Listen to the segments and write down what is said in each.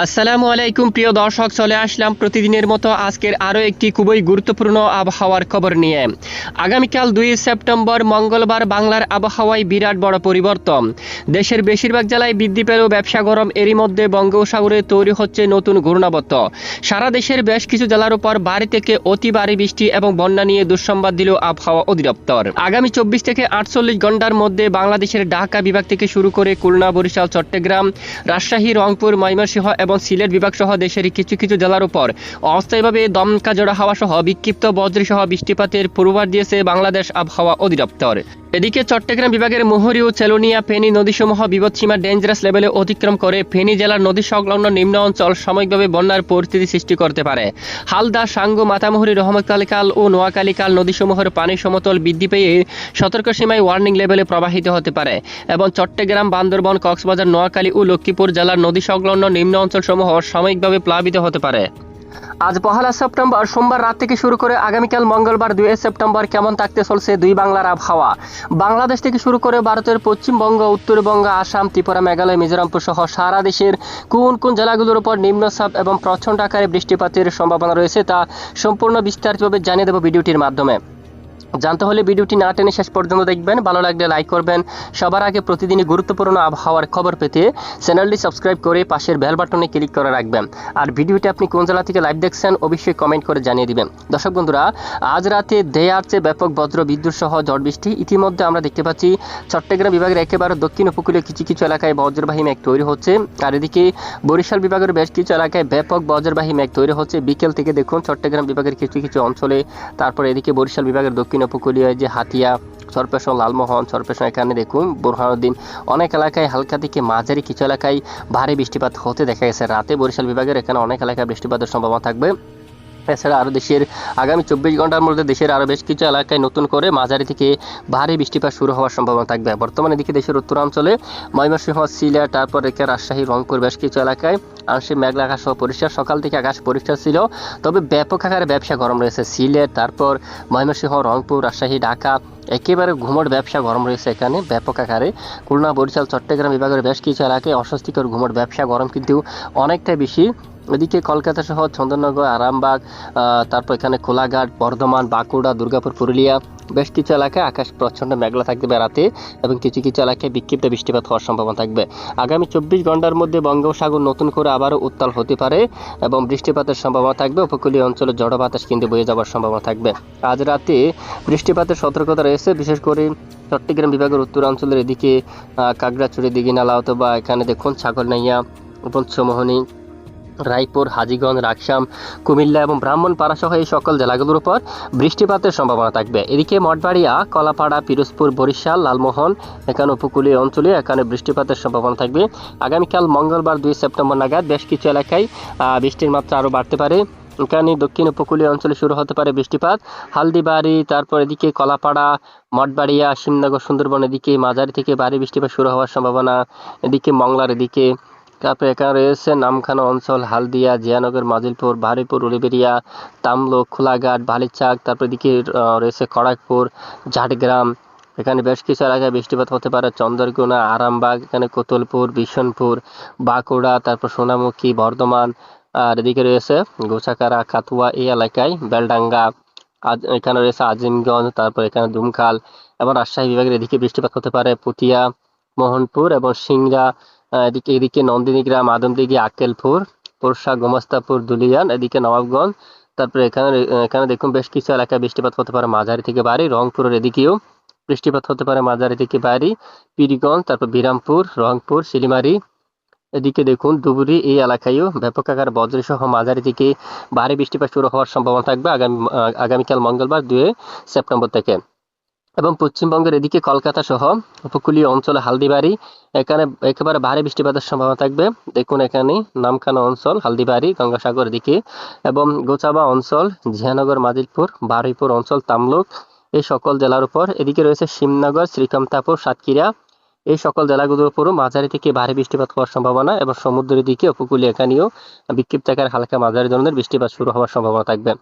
আসসালামু আলাইকুম, প্রিয় দর্শক, চলে আসলাম প্রতিদিনের মতো আজকের আরও একটি খুবই গুরুত্বপূর্ণ আবহাওয়ার খবর নিয়ে। আগামীকাল দুই সেপ্টেম্বর, মঙ্গলবার বাংলার আবহাওয়ায় বিরাট বড় পরিবর্তন। দেশের বেশিরভাগ জেলায় বৃদ্ধি পেল ব্যবসা গরম, এরই মধ্যে বঙ্গোপসাগরে তৈরি হচ্ছে নতুন ঘূর্ণাবর্ত। সারা দেশের বেশ কিছু জেলার উপর বাড়ি থেকে অতি ভারী বৃষ্টি এবং বন্যা নিয়ে দুঃসংবাদ দিল আবহাওয়া অধিদপ্তর। আগামী চব্বিশ থেকে আটচল্লিশ ঘণ্টার মধ্যে বাংলাদেশের ঢাকা বিভাগ থেকে শুরু করে খুলনা, বরিশাল, চট্টগ্রাম, রাজশাহী, রংপুর, ময়মনসিংহ এবং সিলেট বিভাগ সহ দেশের কিছু কিছু জেলার উপর অস্থায়ীভাবে দমকা জোড়া হাওয়া সহ বিক্ষিপ্ত বজ্রী সহ বৃষ্টিপাতের পূর্বাভাস দিয়েছে বাংলাদেশ আবহাওয়া অধিদপ্তর। এদিকে চট্টগ্রাম বিভাগের মোহরী ও চেলুনিয়া ফেনী নদীসমূহ বিপদসীমা ডেঞ্জারাস লেভেলে অতিক্রম করে ফেনী জেলার নদী সংলগ্ন নিম্ন অঞ্চল সাময়িকভাবে বন্যার পরিস্থিতি সৃষ্টি করতে পারে। হালদা, সাঙ্গু, মাতামুহুরী, রহমতকালিকাল ও নোয়াকালিকাল নদীসমূহের পানি সমতল বৃদ্ধি পেয়ে সতর্ক সীমায় ওয়ার্নিং লেভেলে প্রবাহিত হতে পারে এবং চট্টগ্রাম, বান্দরবন, কক্সবাজার, নোয়াখালী ও লক্ষ্মীপুর জেলার নদী সংলগ্ন নিম্ন অঞ্চলসমূহ সাময়িকভাবে প্লাবিত হতে পারে। আজ পহেলা সেপ্টেম্বর সোমবার রাত থেকে শুরু করে আগামীকাল মঙ্গলবার দুই সেপ্টেম্বর কেমন থাকতে চলছে দুই বাংলার আবহাওয়া? বাংলাদেশ থেকে শুরু করে ভারতের পশ্চিমবঙ্গ, উত্তরবঙ্গ, আসাম, ত্রিপুরা, মেঘালয়, মিজোরামপুর সহ সারা দেশের কোন কোন জেলাগুলোর উপর নিম্নচাপ এবং প্রচণ্ড আকারে বৃষ্টিপাতের সম্ভাবনা রয়েছে তা সম্পূর্ণ বিস্তারিতভাবে জানিয়ে দেব ভিডিওটির মাধ্যমে। জানতে হলে ভিডিওটি না টেনে শেষ পর্যন্ত দেখবেন। ভালো লাগলে লাইক করবেন। সবার আগে প্রতিদিনই গুরুত্বপূর্ণ আবহাওয়ার খবর পেতে চ্যানেলটি সাবস্ক্রাইব করে পাশের বেল বাটনে ক্লিক করে রাখবেন। আর ভিডিওটি আপনি কোন জেলা থেকে লাইভ দেখছেন অবশ্যই কমেন্ট করে জানিয়ে দিবেন। দর্শক বন্ধুরা, আজ রাতে দেয়ারচে ব্যাপক বজ্র বিদ্যুৎ সহ ঝড় বৃষ্টি। ইতিমধ্যে আমরা দেখতে পাচ্ছি চট্টগ্রাম বিভাগের একেবারে দক্ষিণ উপকূলীয় কিছু কিছু এলাকায় বজ্রবাহী মেঘ তৈরি হচ্ছে। আর এদিকে বরিশাল বিভাগের বেশ কিছু এলাকায় ব্যাপক বজ্রবাহী মেঘ তৈরি হচ্ছে। বিকেল থেকে দেখুন চট্টগ্রাম বিভাগের কিছু কিছু অঞ্চলে, তারপর এদিকে বরিশাল বিভাগের দক্ষিণ উপকূলীয় যে হাতিয়া সরপেশন লালমোহন সরপেশন এখানে দেখুন বোরহানুদ্দিন, অনেক এলাকায় হালকা থেকে মাঝারি কিছু এলাকায় ভারী বৃষ্টিপাত হতে দেখা গেছে। রাতে বরিশাল বিভাগের এখানে অনেক এলাকায় বৃষ্টিপাতের সম্ভাবনা থাকবে। এছাড়া আরও দেশের আগামী চব্বিশ ঘণ্টার মধ্যে দেশের আরও বেশ কিছু এলাকায় নতুন করে মাঝারি থেকে ভারী বৃষ্টিপাত শুরু হওয়ার সম্ভাবনা থাকবে। বর্তমানে দিকে দেশের উত্তরাঞ্চলে ময়মনসিংহ, সিলেট, তারপর একে রাজশাহী, রংপুর বেশ কিছু এলাকায় আংশিক মেঘলা আকাশ সহ পরিষ্কার। সকাল থেকে আকাশ পরিষ্কার ছিল, তবে ব্যাপক আকারে ব্যবসা গরম রয়েছে। সিলেট, তারপর ময়মনসিংহ, রংপুর, রাজশাহী, ঢাকা একেবারে ঘুমট ব্যবসা গরম রয়েছে এখানে। ব্যাপক আকারে খুলনা, বরিশাল, চট্টগ্রাম বিভাগের বেশ কিছু এলাকায় অস্বস্তিকর ঘুমট ব্যবসা গরম, কিন্তু অনেকটাই বেশি এদিকে কলকাতা সহ চন্দননগর আরামবাগ তারপর এখানে কোলাঘাট বর্ধমান বাঁকুড়া দুর্গাপুর পুরুলিয়া বেশ কিছু এলাকায় আকাশ প্রচণ্ড মেঘলা থাকবে রাতে এবং কিছু কিছু এলাকায় বিক্ষিপ্ত বৃষ্টিপাত হওয়ার সম্ভাবনা থাকবে। আগামী চব্বিশ ঘণ্টার মধ্যে বঙ্গোপসাগর নতুন করে আবারও উত্তাল হতে পারে এবং বৃষ্টিপাতের সম্ভাবনা থাকবে। উপকূলীয় অঞ্চলে জড় বাতাস কিন্তু বয়ে যাওয়ার সম্ভাবনা থাকবে। আজ রাতে বৃষ্টিপাতের সতর্কতা রয়েছে বিশেষ করে চট্টগ্রাম বিভাগের উত্তরাঞ্চলের এদিকে আহ, কাগড়াছড়ি দিঘিনালা অথবা এখানে দেখুন ছাগল ছাগলনাইয়া পঞ্চমোহনী রায়পুর, হাজিগঞ্জ, রাকসাম, কুমিল্লা এবং ব্রাহ্মণপাড়া সহ এই সকল জেলাগুলোর উপর বৃষ্টিপাতের সম্ভাবনা থাকবে। এদিকে মঠবাড়িয়া, কলাপাড়া, পিরোজপুর, বরিশাল, লালমোহন এখানে উপকূলীয় অঞ্চলে এখানে বৃষ্টিপাতের সম্ভাবনা থাকবে। আগামীকাল মঙ্গলবার দুই সেপ্টেম্বর নাগাদ বেশ কিছু এলাকায় বৃষ্টির মাত্রা আরও বাড়তে পারে। এখানে দক্ষিণ উপকূলীয় অঞ্চলে শুরু হতে পারে বৃষ্টিপাত। হালদিবাড়ি, তারপর এদিকে কলাপাড়া, মঠবাড়িয়া শিমনগর সুন্দরবন এদিকে মাঝারি থেকে ভারী বৃষ্টিপাত শুরু হওয়ার সম্ভাবনা। এদিকে মংলার এদিকে তারপরে এখানে রয়েছে নামখানা অঞ্চল, হালদিয়া, জিয়ানগর, মাজিলপুর বাহারিপুর উলিবেরিয়া তামলুক খোলাঘাট, বালিচাক, তারপর এদিকে রয়েছে খড়গপুর, ঝাড়গ্রাম। এখানে বেশ কিছু এলাকায় বৃষ্টিপাত হতে পারে। চন্দ্রকোনা আরামবাগ, এখানে কোতলপুর বিশনপুর বাঁকুড়া, তারপর সোনামুখী, বর্ধমান, আর এদিকে রয়েছে গোছাকারা, কাতুয়া এই এলাকায়, বেলডাঙ্গা এখানে রয়েছে আজিমগঞ্জ, তারপর এখানে দুমখাল এবং রাজশাহী বিভাগের এদিকে বৃষ্টিপাত হতে পারে। পুতিয়া, মোহনপুর এবং সিংড়া এদিকে এদিকে নন্দিনীগ্রাম, আদমদিঘি, আক্কেলপুর পোরশা গোমস্তাপুর, দুলিয়ান, এদিকে নবাবগঞ্জ, তারপরে এখানে এখানে দেখুন বেশ কিছু এলাকায় বৃষ্টিপাত হতে পারে মাঝারি থেকে ভারী রংপুরের এদিকেও বৃষ্টিপাত হতে পারে মাঝারি থেকে ভারী পীরগঞ্জ, তারপর বিরামপুর, রংপুর, শিলিমারি, এদিকে দেখুন ধুবুরি, এই এলাকায়ও ব্যাপক আকার বজ্রসহ মাঝারি থেকে ভারী বৃষ্টিপাত শুরু হওয়ার সম্ভাবনা থাকবে আগামী, আগামীকাল মঙ্গলবার দুই সেপ্টেম্বর থেকে। এবং পশ্চিমবঙ্গের এদিকে কলকাতা সহ উপকূলীয় অঞ্চলে হালদিবাড়ি, এখানে একেবারে ভারী বৃষ্টিপাতের সম্ভাবনা থাকবে। দেখুন এখানে নামখানা অঞ্চল, হালদিবাড়ি, গঙ্গাসাগর এদিকে এবং গোচাবা অঞ্চল, জিয়ানগর মাজিলপুর বারুইপুর অঞ্চল, তামলুক, এই সকল জেলার উপর। এদিকে রয়েছে শিমনগর শ্রীকান্তাপুর, সাতক্ষীরা। এই সকল জেলাগুলোর উপরও মাঝারি থেকে ভারী বৃষ্টিপাত হওয়ার সম্ভাবনা এবং সমুদ্রের দিকে উপকূলীয় এখানেও বিক্ষিপ্ত আকার হালকা মাঝারি ধরনের বৃষ্টিপাত শুরু হওয়ার সম্ভাবনা থাকবে।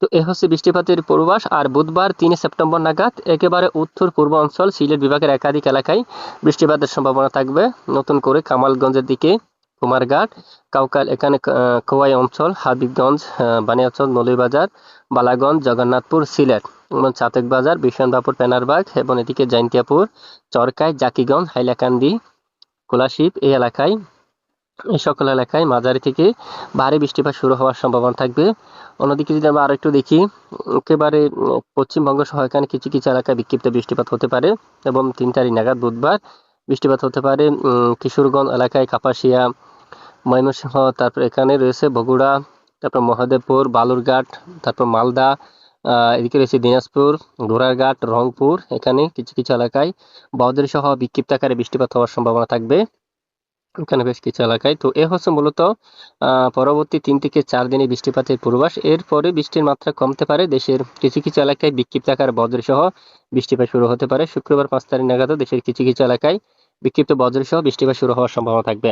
তো এ হচ্ছে বৃষ্টিপাতের পূর্বাভাস। আর বুধবার তিন সেপ্টেম্বর নাগাদ একেবারে উত্তর পূর্ব অঞ্চল সিলেট বিভাগের একাধিক এলাকায় বৃষ্টিপাতের সম্ভাবনা থাকবে। নতুন করে কামালগঞ্জের দিকে কুমারঘাট, কাউকাল এখানে খোয়াই অঞ্চল, হাবিবগঞ্জ বানিয়াচল নলিবাজার, বালাগঞ্জ, জগন্নাথপুর, সিলেট এবং চাতক বাজার বিশনবাপুর পেনারবাগ এবং এদিকে জৈন্তিয়াপুর, চরকাই, জাকিগঞ্জ, হাইলাকান্দি কোলাশিপ এই এলাকায় সকল এলাকায় মাঝারি থেকে ভারী বৃষ্টিপাত শুরু হওয়ার সম্ভাবনা থাকবে। অন্যদিকে যদি আমরা আরেকটু দেখি, একেবারে পশ্চিমবঙ্গ সহ এখানে কিছু কিছু এলাকায় বিক্ষিপ্ত বৃষ্টিপাত হতে পারে এবং তিন তারিখ নাগাদ বুধবার বৃষ্টিপাত হতে পারে। কিশোরগঞ্জ এলাকায় কাপাসিয়া, ময়মনসিংহ, তারপর এখানে রয়েছে বগুড়া, তারপর মহাদেবপুর, বালুরঘাট, তারপর মালদা এদিকে রয়েছে দিনাজপুর ঘোড়ারঘাট রংপুর। এখানে কিছু কিছু এলাকায় বদরি সহ বিক্ষিপ্ত আকারে বৃষ্টিপাত হওয়ার সম্ভাবনা থাকবে। এখানে বেশ কিছু এলাকায়। তো এ হচ্ছে মূলত পরবর্তী তিন থেকে চার দিনে বৃষ্টিপাতের পূর্বাস এরপরে বৃষ্টির মাত্রা কমতে পারে। দেশের কিছু কিছু এলাকায় বিক্ষিপ্ত আকার বজ্র সহ বৃষ্টিপাত শুরু হতে পারে। শুক্রবার পাঁচ তারিখ নাগাদও দেশের কিছু কিছু এলাকায় বিক্ষিপ্ত বজ্র সহ বৃষ্টিপাত শুরু হওয়ার সম্ভাবনা থাকবে।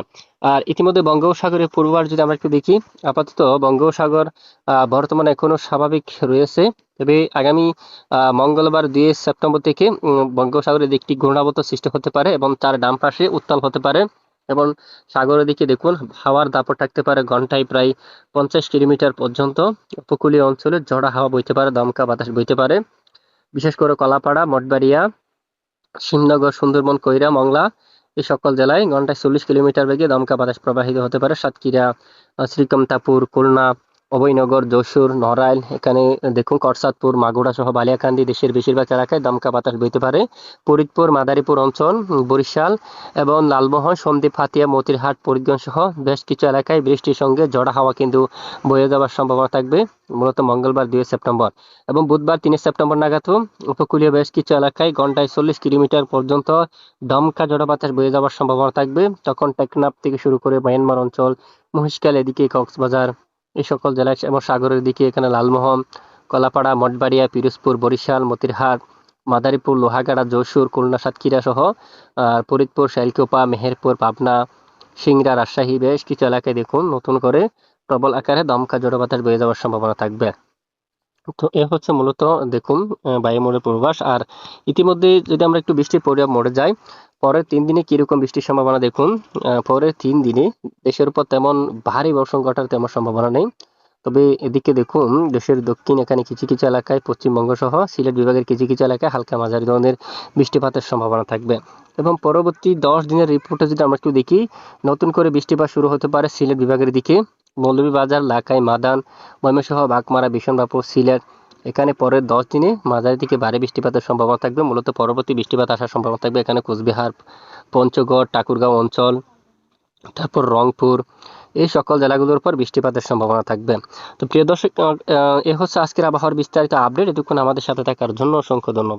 আর ইতিমধ্যে বঙ্গোপসাগরের পূর্বাস যদি আমরা একটু দেখি, আপাতত বঙ্গোপসাগর বর্তমানে এখনও স্বাভাবিক রয়েছে। তবে আগামী মঙ্গলবার দুই সেপ্টেম্বর থেকে বঙ্গোপসাগরের একটি ঘূর্ণাবর্ত সৃষ্টি হতে পারে এবং তার ডান পাশে উত্তাল হতে পারে। এবং সাগরের দিকে দেখুন, হাওয়ার দাপট থাকতে পারে ঘন্টায় প্রায় পঞ্চাশ কিলোমিটার পর্যন্ত। উপকূলীয় অঞ্চলে ঝড়া হাওয়া বইতে পারে, দমকা বাতাস বইতে পারে। বিশেষ করে কলাপাড়া, মঠবাড়িয়া শিবনগর সুন্দরবন কৈরা মংলা, এই সকল জেলায় ঘন্টায় চল্লিশ কিলোমিটার বেগে দমকা বাতাস প্রবাহিত হতে পারে। সাতক্ষীরা শ্রীকমতাপুর, খুলনা অভয়নগর, যশোর, নড়াইল, এখানে দেখুন করসাদপুর মাগুরা সহ বালিয়াকান্দি দেশের বেশিরভাগ এলাকায় দমকা বাতাস বইতে পারে। ফরিদপুর, মাদারীপুর অঞ্চল, বরিশাল এবং লালমোহন, সন্দ্বীপ, হাতিয়া, মতিরহাট, পরিগঞ্জ সহ বেশ কিছু এলাকায় বৃষ্টির সঙ্গে ঝড়া হাওয়া কিন্তু বয়ে যাওয়ার সম্ভাবনা থাকবে, মূলত মঙ্গলবার দুই সেপ্টেম্বর এবং বুধবার তিন সেপ্টেম্বর নাগাদ। উপকূলীয় বেশ কিছু এলাকায় ঘন্টায় চল্লিশ কিলোমিটার পর্যন্ত দমকা ঝড়া বাতাস বয়ে যাওয়ার সম্ভাবনা থাকবে। তখন টেকনাফ থেকে শুরু করে মায়ানমার অঞ্চল মহিষকাল এদিকে কক্সবাজার এই সকল জেলায় এবং সাগরের দিকে এখানে লালমোহন, কলাপাড়া, মঠবাড়িয়া, পিরোজপুর, বরিশাল, মতিরহাট, মাদারীপুর, লোহাগাড়া, যশোর, খুলনা, সাতক্ষীরা সহ আর ফরিদপুর, শাইলকোপা, মেহেরপুর, পাবনা, সিংড়া, রাজশাহী, বেশ কিছু এলাকায় দেখুন নতুন করে প্রবল আকারে দমকা জড়ো বাতাস বয়ে যাওয়ার সম্ভাবনা থাকবে। তো এ হচ্ছে মূলত দেখুন আহ, বায়ুমণ্ডলের পূর্বাস আর ইতিমধ্যে যদি আমরা একটু বৃষ্টির পরিমাণ মোড়ে যাই পরের তিন দিনে কীরকম বৃষ্টির সম্ভাবনা দেখুন? পরের তিন দিনে দেশের উপর তেমন ভারী বর্ষণ ঘটার তেমন সম্ভাবনা নেই। তবে এদিকে দেখুন দেশের দক্ষিণ এখানে কিছু কিছু এলাকায় পশ্চিমবঙ্গ সহ সিলেট বিভাগের কিছু কিছু এলাকায় হালকা মাঝারি ধরনের বৃষ্টিপাতের সম্ভাবনা থাকবে। এবং পরবর্তী দশ দিনের রিপোর্টে যদি আমরা একটু দেখি নতুন করে বৃষ্টিপাত শুরু হতে পারে সিলেট বিভাগের দিকে। মৌলভীবাজার, লাখাই, মাদান, ময়মনসিংহ বাগমারা বিশনবাপুর সিলেট। এখানে পরের দশ দিনে মাঝারি থেকে ভারী বৃষ্টিপাতের সম্ভাবনা থাকবে। মূলত পরবর্তী বৃষ্টিপাত আসার সম্ভাবনা থাকবে এখানে কোচবিহার, পঞ্চগড়, ঠাকুরগাঁও অঞ্চল, তারপর রংপুর। এই সকল জেলাগুলোর উপর বৃষ্টিপাতের সম্ভাবনা থাকবে। তো প্রিয় দর্শক এ হচ্ছে আজকের আবহাওয়ার বিস্তারিত আপডেট। এতক্ষণ আমাদের সাথে থাকার জন্য অসংখ্য ধন্যবাদ।